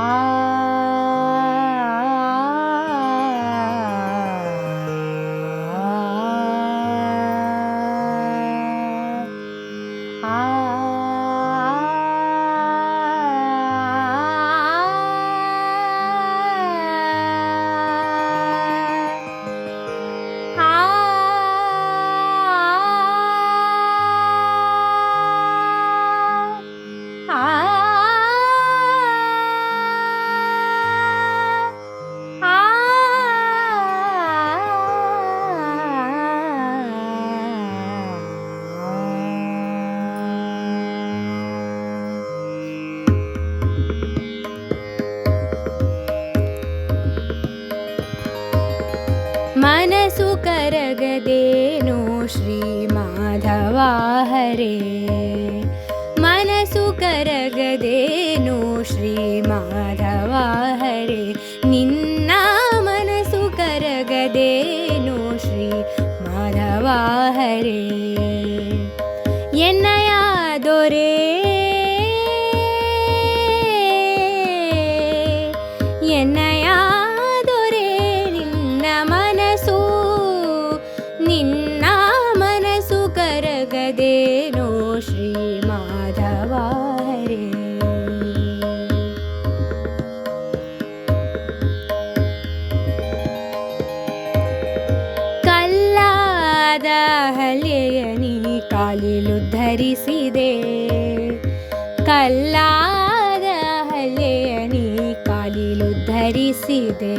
Oh. वाहरे। मनसु करगदेनु श्रीमाधवा हरे निन्ना मनसु करगदेनु श्री माधवा हरे ಕಲ್ಲಾದ ಹಲೆಯ ನೀ ಕಾಲಿಲುದ್ಧರಿಸಿದೆ ಕಲ್ಲಾದ ಹಲೆಯ ನೀ ಕಾಲಿಲುದ್ಧರಿಸಿದೆ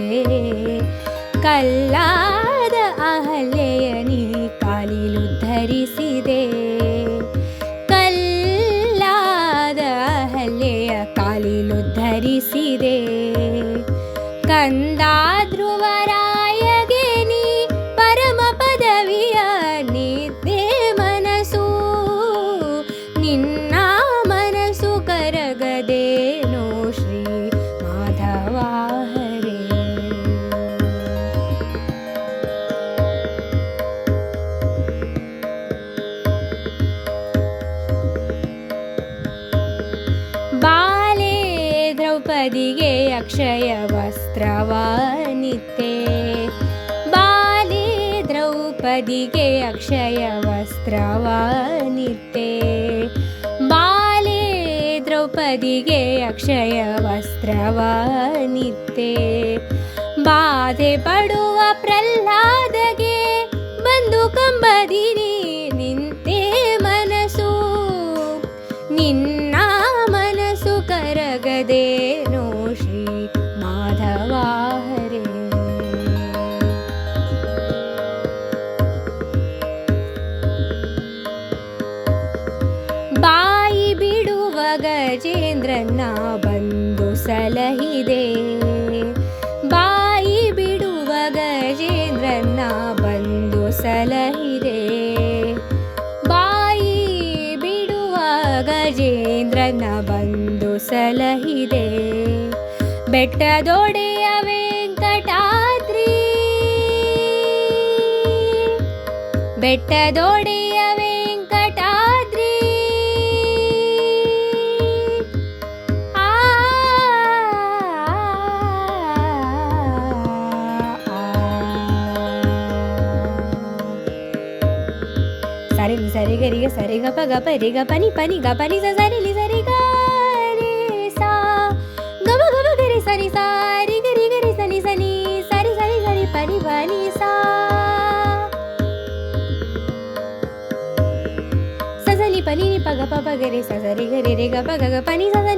ಕಲ್ಲಾದ ಅಹಲೆಯ ನೀ ಕಾಲಿಲುದ್ಧರಿಸಿದೆ ಕಲ್ಲಾದ ಅಹಲೆಯ ಕಾಲಿಲುದ್ಧರಿಸಿದೆ ಕಂದ ದ್ರೌಪದಿಗೆ ಅಕ್ಷಯ ವಸ್ತ್ರವನಿತ್ತೆ ಬಾಲಿ ದ್ರೌಪದಿಗೆ ಅಕ್ಷಯ ವಸ್ತ್ರವನಿತ್ತೆ ಪಡುವ ಪ್ರಹ್ಲಾದಗೆ ಬಂದು ವಸ್ತ್ರವನಿತ್ತೆ ಸಲಹಿದೆ. ಬಾಯಿ ಬಿಡುವ ಗಜೇಂದ್ರನ್ನ ಬಂದು ಸಲಹಿದೆ. ಬಾಯಿ ಬಿಡುವ ಗಜೇಂದ್ರನ ಬಂದು ಸಲಹಿದೆ. ಬೆಟ್ಟದೊಡೆಯ Venkatadri. ಬೆಟ್ಟದೊಡೆಯ ga ri ga sa re ga pa ga pa re ga pa ni pa ni ga pa ni sa sa re li sa re ga re sa ga ba ga ba sa, sarili panini paga papa gare sa sa re ga re re ga paga pani sa sa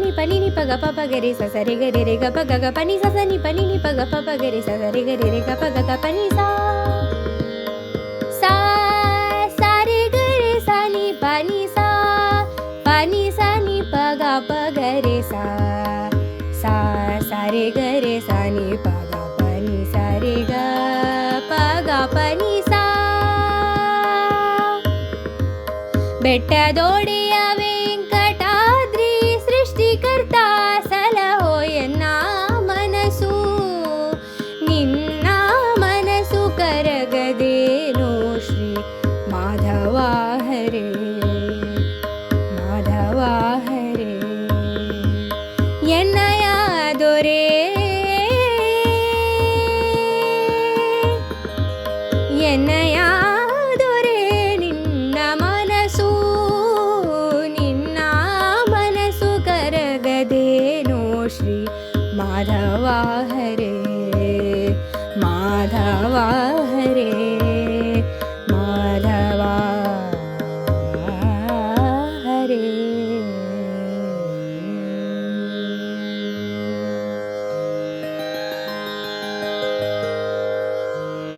paga papa gare sa sa re ga paga ga pani sa pani ni paga papa gare sa sa re ga paga ga pani ಸಾರೆ ಗರೆ ಸಾನಿ ಪಗ ಪನಿ ग ಗ ಪಗ ಪನಿ ಸಾ. ಬೆಟ್ಟದೊಡೆಯ ವೆಂಕಟಾದ್ರಿ ശ്രീ മാധവാഹരേ മാധവാ